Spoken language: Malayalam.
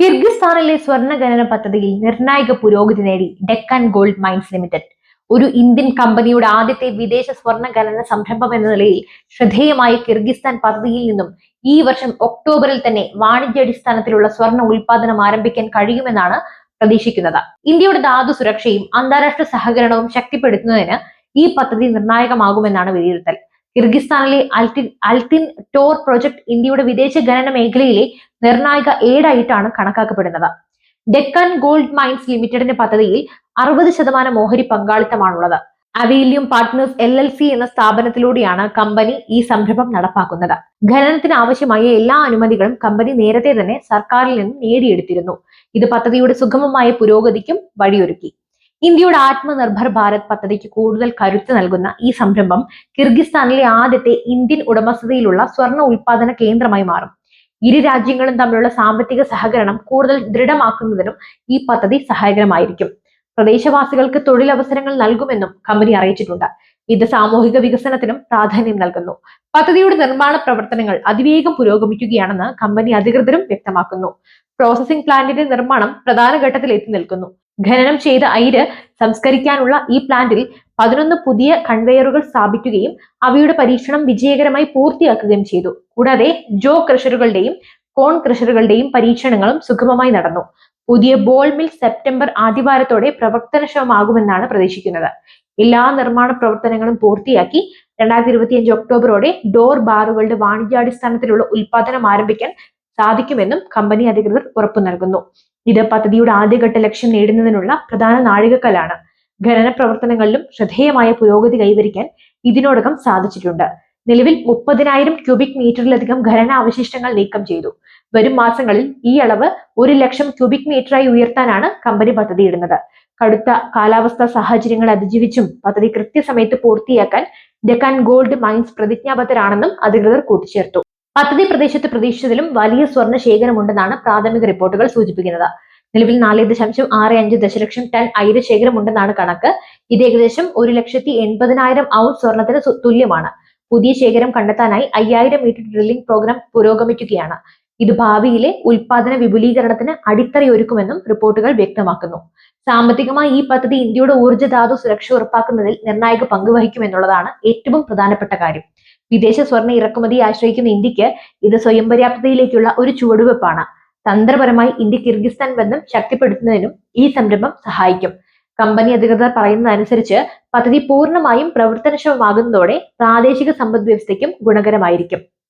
കിർഗിസ്ഥാനിലെ സ്വർണ ഖനന പദ്ധതിയിൽ നിർണായക പുരോഗതി നേടി ഡെക്കാൻ ഗോൾഡ് മൈൻസ് ലിമിറ്റഡ്. ഒരു ഇന്ത്യൻ കമ്പനിയുടെ ആദ്യത്തെ വിദേശ സ്വർണ ഖനന സംരംഭം എന്ന നിലയിൽ ശ്രദ്ധേയമായ കിർഗിസ്ഥാൻ പദ്ധതിയിൽ നിന്നും ഈ വർഷം ഒക്ടോബറിൽ തന്നെ വാണിജ്യാടിസ്ഥാനത്തിലുള്ള സ്വർണ ഉൽപാദനം ആരംഭിക്കാൻ കഴിയുമെന്നാണ് പ്രതീക്ഷിക്കുന്നത്. ഇന്ത്യയുടെ ധാതു സുരക്ഷയും അന്താരാഷ്ട്ര സഹകരണവും ശക്തിപ്പെടുത്തുന്നതിന് ഈ പദ്ധതി നിർണായകമാകുമെന്നാണ് വിലയിരുത്തൽ. കിർഗിസ്ഥാനിലെ അൽത്തിൻ അൽത്തിൻ ടോർ പ്രൊജക്ട് ഇന്ത്യയുടെ വിദേശ ഖനന മേഖലയിലെ നിർണായക ഏടായിട്ടാണ് കണക്കാക്കപ്പെടുന്നത്. ഡെക്കാൻ ഗോൾഡ് മൈൻസ് ലിമിറ്റഡിന്റെ പദ്ധതിയിൽ അറുപത് ശതമാനം ഓഹരി പങ്കാളിത്തമാണുള്ളത്. Avelium partners L L C എന്ന സ്ഥാപനത്തിലൂടെയാണ് കമ്പനി ഈ സംരംഭം നടപ്പാക്കുന്നത്. ഖനനത്തിന് ആവശ്യമായ എല്ലാ അനുമതികളും കമ്പനി നേരത്തെ തന്നെ സർക്കാരിൽ നിന്ന് നേടിയെടുത്തിരുന്നു. ഇത് പദ്ധതിയുടെ സുഗമമായ പുരോഗതിക്കും വഴിയൊരുക്കി. ഇന്ത്യയുടെ ആത്മനിർഭർ ഭാരത് പദ്ധതിക്ക് കൂടുതൽ കരുത്ത് നൽകുന്ന ഈ സംരംഭം കിർഗിസ്ഥാനിലെ ആദ്യത്തെ ഇന്ത്യൻ ഉടമസ്ഥതയിലുള്ള സ്വർണ ഉൽപാദന കേന്ദ്രമായി മാറും. ഇരു രാജ്യങ്ങളും തമ്മിലുള്ള സാമ്പത്തിക സഹകരണം കൂടുതൽ ദൃഢമാക്കുന്നതിനും ഈ പദ്ധതി സഹായകരമായിരിക്കും. പ്രദേശവാസികൾക്ക് തൊഴിലവസരങ്ങൾ നൽകുമെന്നും കമ്പനി അറിയിച്ചിട്ടുണ്ട്. ഇത് സാമൂഹിക വികസനത്തിനും പ്രാധാന്യം നൽകുന്നു. പദ്ധതിയുടെ നിർമ്മാണ പ്രവർത്തനങ്ങൾ അതിവേഗം പുരോഗമിക്കുകയാണെന്ന് കമ്പനി അധികൃതരും വ്യക്തമാക്കുന്നു. പ്രോസസിംഗ് പ്ലാന്റിന്റെ നിർമ്മാണം പ്രധാന ഘട്ടത്തിൽ എത്തി നിൽക്കുന്നു. ഖനനം ചെയ്ത അയിര് സംസ്കരിക്കാനുള്ള ഈ പ്ലാന്റിൽ പതിനൊന്ന് പുതിയ കൺവെയറുകൾ സ്ഥാപിക്കുകയും അവയുടെ പരീക്ഷണം വിജയകരമായി പൂർത്തിയാക്കുകയും ചെയ്തു. കൂടാതെ ജോ ക്രഷറുകളുടെയും കോൺ ക്രഷറുകളുടെയും പരീക്ഷണങ്ങളും സുഗമമായി നടന്നു. പുതിയ ബോൾ മിൽ സെപ്റ്റംബർ ആദ്യവാരത്തോടെ പ്രവർത്തനക്ഷമമാകുമെന്നാണ് പ്രതീക്ഷിക്കുന്നത്. എല്ലാ നിർമ്മാണ പ്രവർത്തനങ്ങളും പൂർത്തിയാക്കി രണ്ടായിരത്തി ഇരുപത്തിയഞ്ച് ഒക്ടോബറോടെ ഡോർ ബാറുകളുടെ വാണിജ്യാടിസ്ഥാനത്തിലുള്ള ഉൽപാദനം ആരംഭിക്കാൻ സാധിക്കുമെന്നും കമ്പനി അധികൃതർ ഉറപ്പു നൽകുന്നു ഇത് പദ്ധതിയുടെ ആദ്യഘട്ട ലക്ഷ്യം നേടുന്നതിനുള്ള പ്രധാന നാഴികക്കല്ലാണ്. ഖനന പ്രവർത്തനങ്ങളിലും ശ്രദ്ധേയമായ പുരോഗതി കൈവരിക്കാൻ ഇതിനോടകം സാധിച്ചിട്ടുണ്ട്. നിലവിൽ മുപ്പതിനായിരം ക്യൂബിക് മീറ്ററിലധികം ഖനന അവശിഷ്ടങ്ങൾ നീക്കം ചെയ്തു. വരും മാസങ്ങളിൽ ഈ അളവ് ഒരു ലക്ഷം ക്യൂബിക് മീറ്ററായി ഉയർത്താനാണ് കമ്പനി പദ്ധതിയിടുന്നത്. കടുത്ത കാലാവസ്ഥാ സാഹചര്യങ്ങൾ അതിജീവിച്ചും പദ്ധതി കൃത്യസമയത്ത് പൂർത്തിയാക്കാൻ ഡെക്കാൻ ഗോൾഡ് മൈൻസ് പ്രതിജ്ഞാബദ്ധരാണെന്നും അധികൃതർ കൂട്ടിച്ചേർത്തു. പദ്ധതി പ്രദേശത്ത് പ്രതീക്ഷിച്ചതിലും വലിയ സ്വർണ ശേഖരമുണ്ടെന്നാണ് പ്രാഥമിക റിപ്പോർട്ടുകൾ സൂചിപ്പിക്കുന്നത്. നിലവിൽ നാല് ദശാംശം ആറ് അഞ്ച് ദശലക്ഷം ടൺ അയിര ശേഖരമുണ്ടെന്നാണ് കണക്ക്. ഇത് ഏകദേശം ഒരു ലക്ഷത്തി എൺപതിനായിരം ഔൺസ് സ്വർണത്തിന് തുല്യമാണ്. പുതിയ ശേഖരം കണ്ടെത്താനായി അയ്യായിരം മീറ്റർ ഡ്രില്ലിംഗ് പ്രോഗ്രാം പുരോഗമിക്കുകയാണ്. ഇത് ഭാവിയിലെ ഉൽപാദന വിപുലീകരണത്തിന് അടിത്തറയൊരുക്കുമെന്നും റിപ്പോർട്ടുകൾ വ്യക്തമാക്കുന്നു. സാമ്പത്തികമായി ഈ പദ്ധതി ഇന്ത്യയുടെ ഊർജധാതു സുരക്ഷ ഉറപ്പാക്കുന്നതിൽ നിർണായക പങ്കുവഹിക്കുമെന്നുള്ളതാണ് ഏറ്റവും പ്രധാനപ്പെട്ട കാര്യം. വിദേശ സ്വർണ ഇറക്കുമതി ആശ്രയിക്കുന്ന ഇന്ത്യയ്ക്ക് ഇത് സ്വയം പര്യാപ്തതയിലേക്കുള്ള ഒരു ചുവടുവെപ്പാണ്. തന്ത്രപരമായി ഇന്ത്യ കിർഗിസ്ഥാൻ ബന്ധം ശക്തിപ്പെടുത്തുന്നതിനും ഈ സംരംഭം സഹായിക്കും. കമ്പനി അധികൃതർ പറയുന്നതനുസരിച്ച് പദ്ധതി പൂർണമായും പ്രവർത്തനക്ഷമമാകുന്നതോടെ പ്രാദേശിക സമ്പദ് വ്യവസ്ഥയ്ക്കും ഗുണകരമായിരിക്കും.